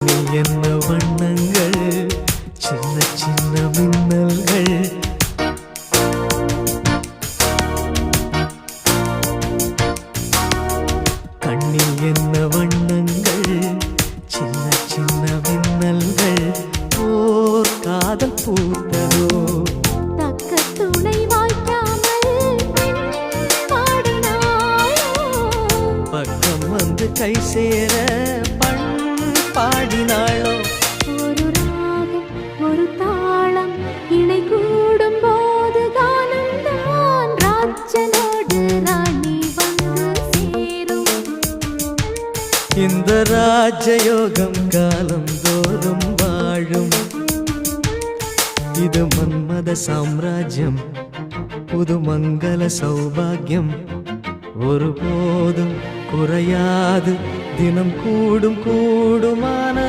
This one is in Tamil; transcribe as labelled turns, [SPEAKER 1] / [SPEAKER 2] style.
[SPEAKER 1] என்ன வண்ணங்கள்? சின்ன சின்ன மின்னல்கள். கண்ணில் என்ன வண்ணங்கள்? சின்ன சின்ன மின்னல்கள். ஓர் காதல் பூத்ததோ?
[SPEAKER 2] தக்க துணை
[SPEAKER 1] பக்கம் வந்து கை சேர இந்த ராஜயோகம் காலம் தோறும் வாழும். இது மன்மத சாம்ராஜ்யம் புது மங்கள சௌபாகியம். ஒருபோதும் குறையாது தினம் கூடும் கூடுமான